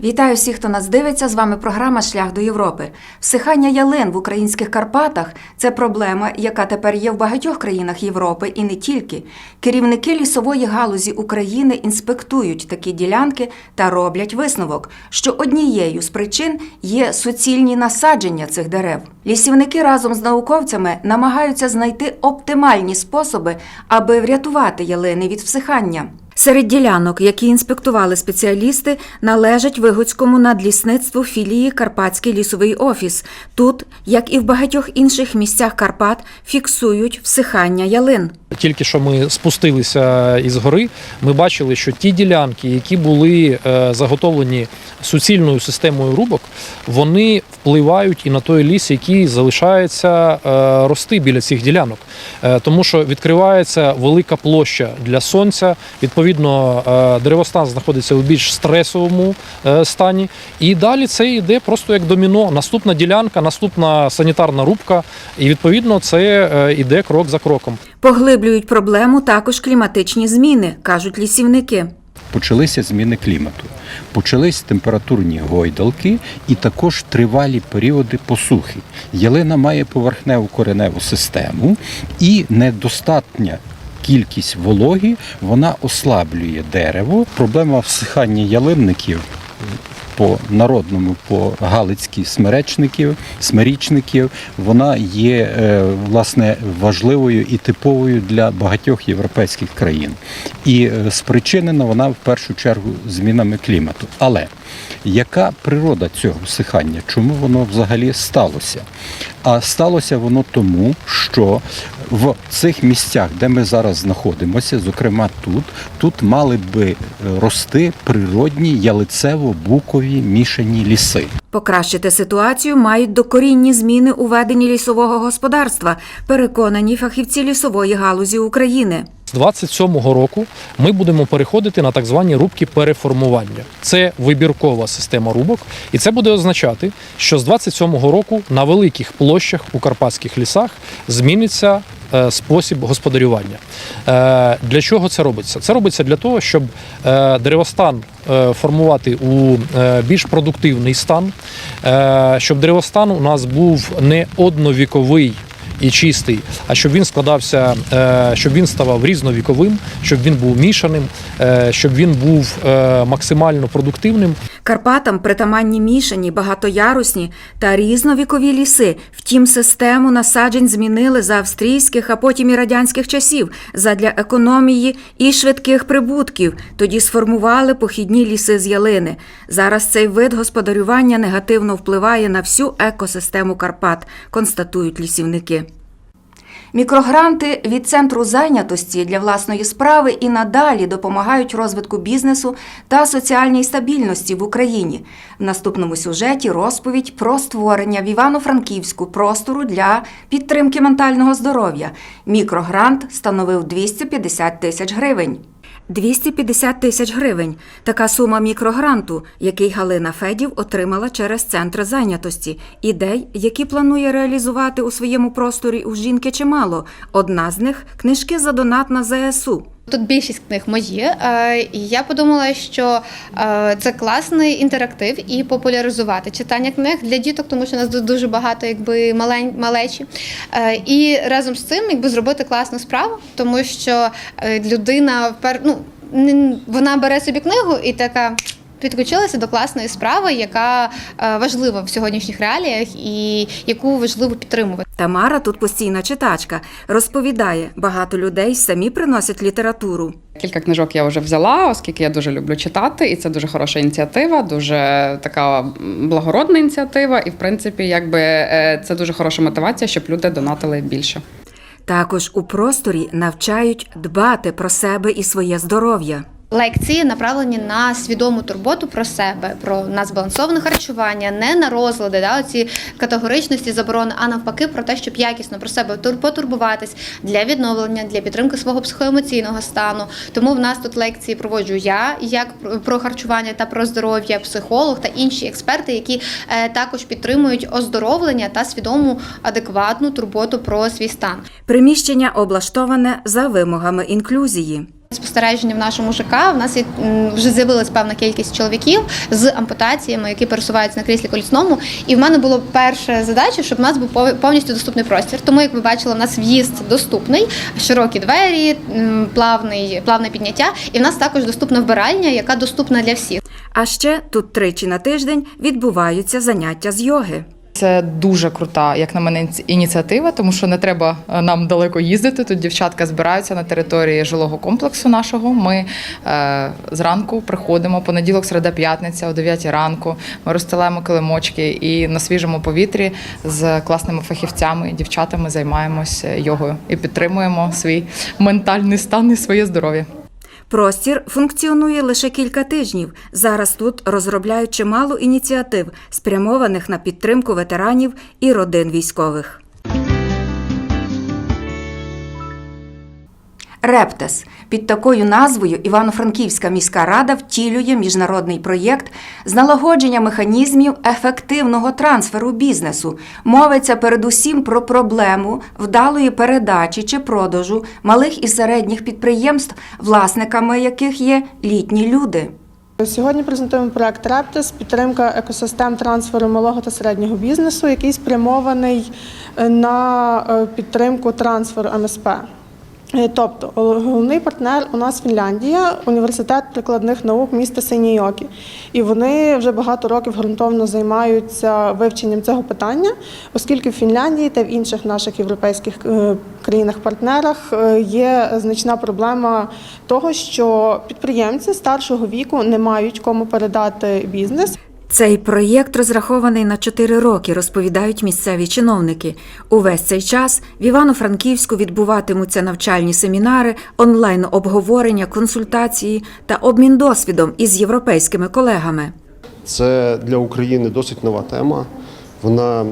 Вітаю всіх, хто нас дивиться. З вами програма Шлях до Європи. Всихання ялин в українських Карпатах це проблема, яка тепер є в багатьох країнах Європи і не тільки. Керівники лісової галузі України інспектують такі ділянки та роблять висновок, що однією з причин є суцільні насадження цих дерев. Лісівники разом з науковцями намагаються знайти оптимальні способи, аби врятувати ялини від всихання. Серед ділянок, які інспектували спеціалісти, належать Вигоцькому надлісництву філії Карпатський лісовий офіс. Тут, як і в багатьох інших місцях Карпат, фіксують всихання ялин. Тільки що ми спустилися із гори, ми бачили, що ті ділянки, які були е, заготовлені суцільною системою рубок, вони впливають і на той ліс, який залишається е, рости біля цих ділянок. Е, Тому що відкривається велика площа для сонця. Відповідно, е, деревостан знаходиться у більш стресовому е, стані. І далі це йде просто як доміно. Наступна ділянка, наступна санітарна рубка. І відповідно це е, йде крок за кроком. Поглиблюють проблему також кліматичні зміни, кажуть лісівники. почалися зміни клімату, почались температурні гойдалки і також тривалі періоди посухи. Ялина має поверхневу кореневу систему і недостатня. Кількість вологі вона ослаблює дерево. Проблема всихання ялинників по народному, по галицьки смеречників, смирічників, вона є е, власне важливою і типовою для багатьох європейських країн. І е, спричинена вона в першу чергу змінами клімату. Але яка природа цього всихання? Чому воно взагалі сталося? А сталося воно тому, що в цих місцях, де ми зараз знаходимося, зокрема тут, тут мали би е, рости природні ялицево-букові мішані ліси. Покращити ситуацію мають докорінні зміни у веденні лісового господарства, переконані фахівці лісової галузі України. З 27-го року ми будемо переходити на так звані рубки переформування. Це вибіркова система рубок, і це буде означати, що з 27-го року на великих площах у карпатських лісах зміниться е, спосіб господарювання. Е, Для чого це робиться? Це робиться для того, щоб е, деревостан формувати у більш продуктивний стан, щоб деревостан у нас був не одновіковий і чистий, а щоб він складався, е, щоб він ставав різновіковим, щоб він був мішаним, е, щоб він був е, максимально продуктивним. Карпатам притаманні мішані, багатоярусні та різновікові ліси. Втім, систему насаджень змінили за австрійських, а потім і радянських часів задля економії і швидких прибутків. Тоді сформували похідні ліси з ялини. Зараз цей вид господарювання негативно впливає на всю екосистему Карпат, констатують лісівники. Мікрогранти від центру зайнятості для власної справи і надалі допомагають розвитку бізнесу та соціальній стабільності в Україні. В наступному сюжеті розповідь про створення в Івано-Франківську простору для підтримки ментального здоров'я. Мікрогрант становив 250 тисяч гривень. 250 тисяч гривень – така сума мікрогранту, який Галина Федів отримала через центр зайнятості. Ідей, які планує реалізувати у своєму просторі у жінки чимало. Одна з них – книжки за донат на ЗСУ. Тут більшість книг мої, е, і я подумала, що е, це класний інтерактив і популяризувати читання книг для діток, тому що у нас дуже багато якби малечі. Е, І разом з цим якби зробити класну справу, тому що людина ну, вона бере собі книгу і така. Підключилася до класної справи, яка важлива в сьогоднішніх реаліях і яку важливо підтримувати. Тамара тут постійна читачка. Розповідає, багато людей самі приносять літературу. Кілька книжок я вже взяла, оскільки я дуже люблю читати, і це дуже хороша ініціатива, дуже така благородна ініціатива. І в принципі, якби е, це дуже хороша мотивація, щоб люди донатили більше. Також у просторі навчають дбати про себе і своє здоров'я. Лекції направлені на свідому турботу про себе, про на збалансоване харчування, не на розлади, да, оці категоричності заборони, а навпаки про те, щоб якісно про себе тур- потурбуватись для відновлення, для підтримки свого психоемоційного стану. Тому в нас тут лекції проводжу я, як про харчування та про здоров'я, психолог та інші експерти, які е, також підтримують оздоровлення та свідому адекватну турботу про свій стан. Приміщення облаштоване за вимогами інклюзії. Спостереження в нашому ЖК в нас є, вже з'явилась певна кількість чоловіків з ампутаціями, які пересуваються на кріслі колісному. І в мене було перша задача, щоб в нас був пов- повністю доступний простір. Тому, як ви бачили, в нас в'їзд доступний, широкі двері, плавний, плавне підняття. І в нас також доступна вбиральня, яка доступна для всіх. А ще тут тричі на тиждень відбуваються заняття з йоги. Це дуже крута, як на мене, ініціатива, тому що не треба е, нам далеко їздити. Тут дівчатка збираються на території жилого комплексу нашого. Ми е, зранку приходимо понеділок, середа, п'ятниця о 9 ранку. Ми розстилаємо килимочки і на свіжому повітрі з класними фахівцями, дівчатами займаємося йогою і підтримуємо свій ментальний стан і своє здоров'я. Простір функціонує лише кілька тижнів. Зараз тут розробляють чимало ініціатив, спрямованих на підтримку ветеранів і родин військових. Рептес під такою назвою Івано-Франківська міська рада втілює міжнародний проєкт з налагодження механізмів ефективного трансферу бізнесу. Мовиться передусім про проблему вдалої передачі чи продажу малих і середніх підприємств, власниками яких є літні люди. Сьогодні презентуємо проект Рептис підтримка екосистем трансферу малого та середнього бізнесу, який спрямований е, на е, підтримку трансферу МСП. Е, Тобто головний партнер у нас Фінляндія, університет прикладних наук міста Синійокі. І вони вже багато років ґрунтовно займаються вивченням цього питання, оскільки в Фінляндії та в інших наших європейських е, країнах-партнерах е, є значна проблема того, що підприємці старшого віку не мають кому передати бізнес. Цей проєкт розрахований на 4 роки, розповідають місцеві чиновники. Увесь цей час в Івано-Франківську відбуватимуться навчальні семінари, онлайн обговорення, консультації та обмін досвідом із європейськими колегами. Це для України досить нова тема. Вона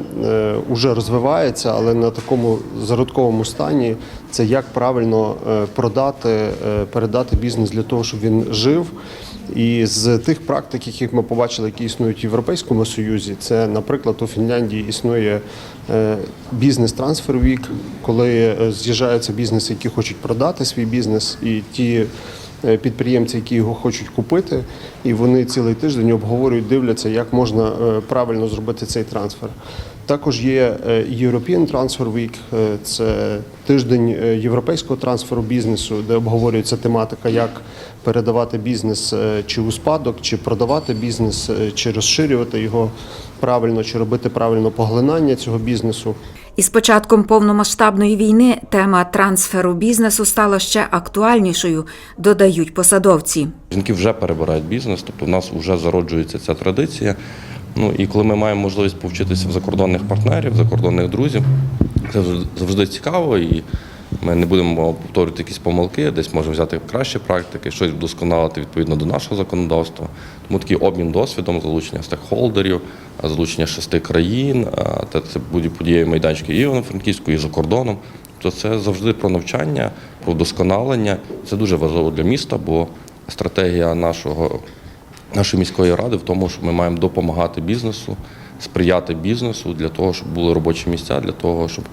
вже розвивається, але на такому зародковому стані це як правильно е, продати, е, передати бізнес для того, щоб він жив. І з тих практик, яких ми побачили, які існують в Європейському Союзі, це, наприклад, у Фінляндії існує е, бізнес-трансфер вік, коли е, з'їжджаються бізнеси, які хочуть продати свій бізнес, і ті е, підприємці, які його хочуть купити, і вони цілий тиждень обговорюють, дивляться, як можна правильно зробити цей трансфер. Також є European Transfer Week, це тиждень європейського трансферу бізнесу, де обговорюється тематика, як передавати бізнес е, чи у спадок, чи продавати бізнес, е, чи розширювати його правильно, чи робити правильно поглинання цього бізнесу. Із початком повномасштабної війни тема трансферу бізнесу стала ще актуальнішою, додають посадовці. Жінки вже перебирають бізнес, тобто в нас вже зароджується ця традиція. Ну і коли ми маємо можливість повчитися в закордонних партнерів, закордонних друзів, це завжди цікаво, і ми не будемо повторювати якісь помилки, десь можемо взяти кращі практики, щось вдосконалити відповідно до нашого законодавства. Тому такий обмін досвідом, залучення стейкхолдерів, залучення шести країн, та це будуть події майданчики і Івано-Франківську, і за кордоном. Тобто це завжди про навчання, про вдосконалення. Це дуже важливо для міста, бо стратегія нашого, нашої міської ради в тому, що ми маємо допомагати бізнесу, сприяти бізнесу для того, щоб були робочі місця, для того, щоб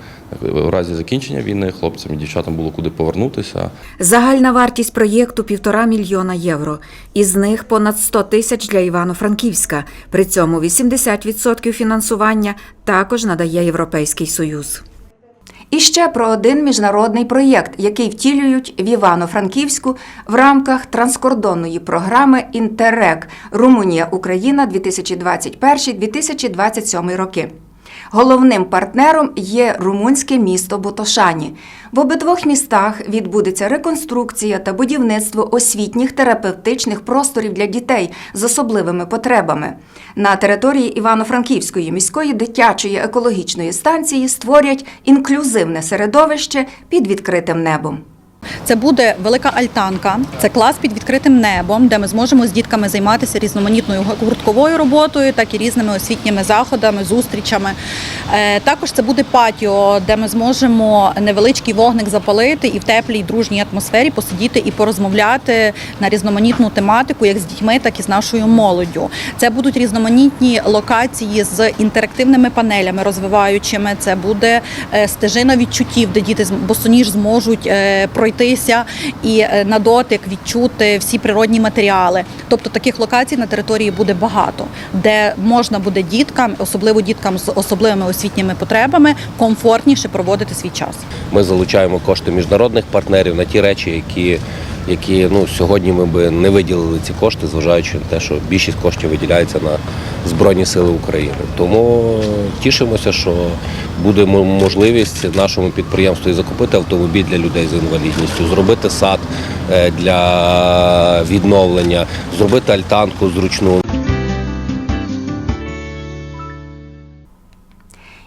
в разі закінчення війни хлопцям і дівчатам було куди повернутися. Загальна вартість проєкту півтора мільйона євро. Із них понад 100 тисяч для Івано-Франківська. При цьому 80% фінансування також надає Європейський Союз. І ще про один міжнародний проєкт, який втілюють в Івано-Франківську в рамках транскордонної програми Інтерек Румунія Україна 2021-2027 роки. Головним партнером є румунське місто Ботошані. В обидвох містах відбудеться реконструкція та будівництво освітніх терапевтичних просторів для дітей з особливими потребами. На території Івано-Франківської міської дитячої екологічної станції створять інклюзивне середовище під відкритим небом. Це буде велика альтанка, це клас під відкритим небом, де ми зможемо з дітками займатися різноманітною гуртковою роботою, так і різними освітніми заходами, зустрічами. Е, Також це буде патіо, де ми зможемо невеличкий вогник запалити і в теплій дружній атмосфері посидіти і порозмовляти на різноманітну тематику, як з дітьми, так і з нашою молоддю. Це будуть різноманітні локації з інтерактивними панелями розвиваючими. Це буде е, стежина відчуттів, де діти босоніж зможуть е, пройти пройтися і е, на дотик відчути всі природні матеріали. Тобто таких локацій на території буде багато, де можна буде діткам, особливо діткам з особливими освітніми потребами, комфортніше проводити свій час. Ми залучаємо кошти міжнародних партнерів на ті речі, які, які ну, сьогодні ми би не виділили ці кошти, зважаючи на те, що більшість коштів виділяється на Збройні Сили України. Тому тішимося, що буде можливість нашому підприємству і закупити автомобіль для людей з інвалідністю, зробити сад е, для відновлення, зробити альтанку зручну.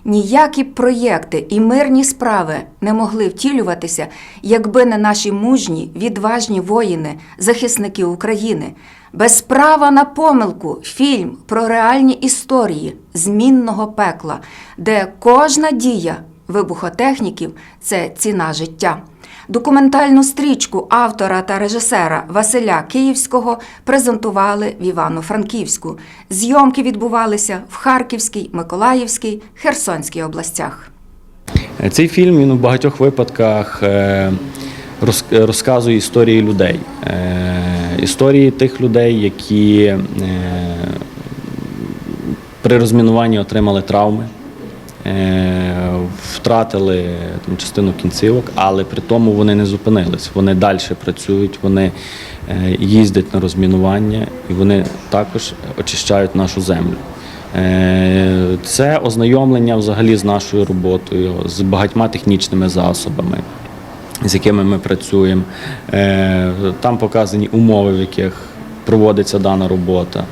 Ніякі проєкти і мирні справи не могли втілюватися, якби не наші мужні, відважні воїни, захисники України. Без права на помилку фільм про реальні історії змінного пекла, де кожна дія вибухотехніків це ціна життя. Документальну стрічку автора та режисера Василя Київського презентували в Івано-Франківську. Зйомки відбувалися в Харківській, Миколаївській, Херсонській областях. Цей фільм він у багатьох випадках е, розказує історії людей, Е, історії тих людей, які е, при розмінуванні отримали травми, втратили там, частину кінцівок, але при тому вони не зупинились. Вони далі працюють, вони е, їздять на розмінування і вони також очищають нашу землю. Е, Це ознайомлення взагалі з нашою роботою, з багатьма технічними засобами, з якими ми працюємо. Е, Там показані умови, в яких проводиться дана робота.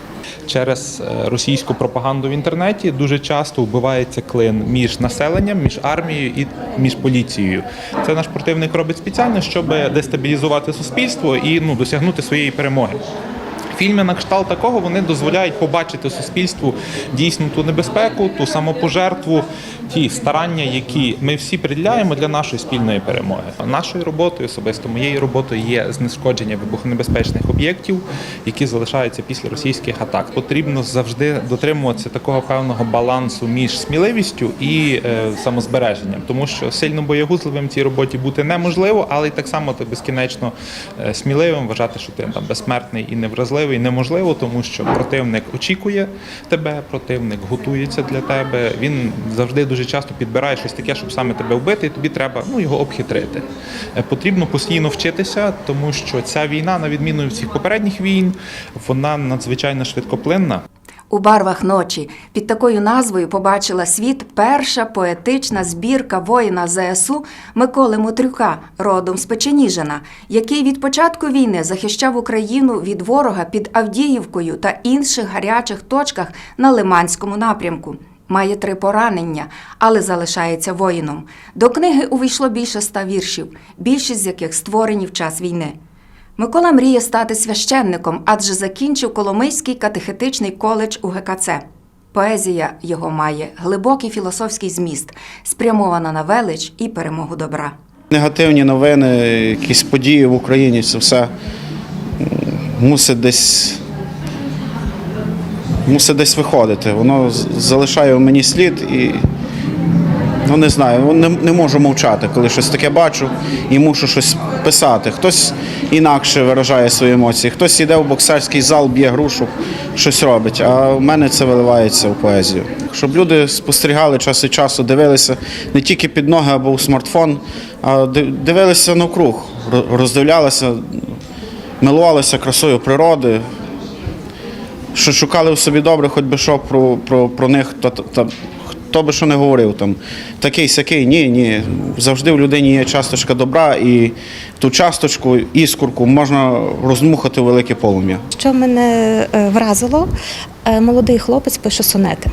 Через е, російську пропаганду в інтернеті дуже часто вбивається клин між населенням, між армією і між поліцією. Це наш противник робить спеціально, щоб дестабілізувати суспільство і ну, досягнути своєї перемоги. Фільми на кшталт такого вони дозволяють побачити суспільству дійсно ту небезпеку, ту самопожертву, ті старання, які ми всі приділяємо для нашої спільної перемоги. Нашою роботою, особисто моєю роботою, є знешкодження вибухонебезпечних об'єктів, які залишаються після російських атак. Потрібно завжди дотримуватися такого певного балансу між сміливістю і е, самозбереженням, тому що сильно боягузливим в цій роботі бути неможливо, але й так само ти безкінечно е, сміливим вважати, що ти там безсмертний і невразливий, неможливо, тому що противник очікує тебе, противник готується для тебе. Він завжди дуже часто підбирає щось таке, щоб саме тебе вбити, і тобі треба ну, його обхитрити. Е, Потрібно постійно вчитися, тому що ця війна, на відміну від всіх попередніх війн, вона надзвичайно швидкоплинна. У барвах ночі під такою назвою побачила світ перша поетична збірка воїна ЗСУ Миколи Мотрюка, родом з Печеніжина, який від початку війни захищав Україну від ворога під Авдіївкою та інших гарячих точках на Лиманському напрямку. Має три поранення, але залишається воїном. До книги увійшло більше ста віршів, більшість з яких створені в час війни. Микола мріє стати священником, адже закінчив Коломийський катехетичний коледж у ГКЦ. Поезія його має глибокий філософський зміст, спрямована на велич і перемогу добра. Негативні новини, якісь події в Україні, це все мусить десь, мусить десь виходити. Воно залишає в мені слід і ну, не знаю, не, не можу мовчати, коли щось таке бачу і мушу щось писати. Хтось інакше виражає свої емоції, хтось йде в боксерський зал, б'є грушу, щось робить. А в мене це виливається в поезію. Щоб люди спостерігали час від часу, дивилися не тільки під ноги або у смартфон, а дивилися навкруг, ро- роздивлялися, милувалися красою природи. Що шукали в собі добре, хоч би що про, про, про них, то, то, хто би що не говорив, там такий сякий, ні, ні. Завжди в людині є часточка добра, і ту часточку, іскорку можна розмухати у велике полум'я. Що мене е, вразило, е, молодий хлопець пише сонети.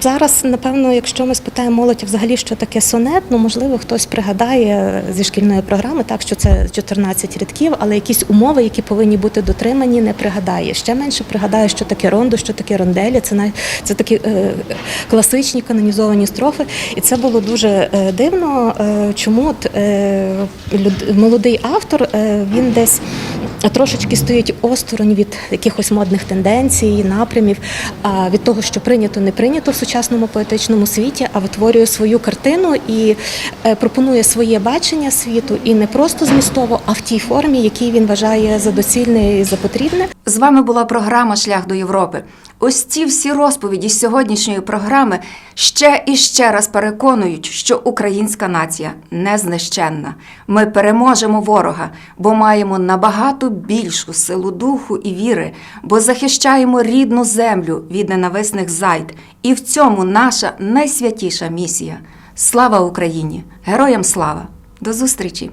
Зараз, напевно, якщо ми спитаємо молодь взагалі, що таке сонет, ну можливо, хтось пригадає зі шкільної програми, так що це 14 рядків, але якісь умови, які повинні бути дотримані, не пригадає. Ще менше пригадає, що таке рондо, що таке ронделі. Це най- це такі е, класичні канонізовані строфи. І це було дуже е, дивно. Е, чому от, е, люд- молодий автор е, він десь трошечки стоїть осторонь від якихось модних тенденцій, напрямів, від того, що прийнято, не прийнято в сучасному поетичному світі, а витворює свою картину і е, пропонує своє бачення світу і не просто змістово, а в тій формі, якій він вважає за доцільне і за потрібне. З вами була програма Шлях до Європи. Ось ці всі розповіді сьогоднішньої програми ще і ще раз переконують, що українська нація не знищенна. Ми переможемо ворога, бо маємо набагато більшу силу духу і віри, бо захищаємо рідну землю від ненависних зайд. І в цьому наша найсвятіша місія. Слава Україні! Героям слава! До зустрічі!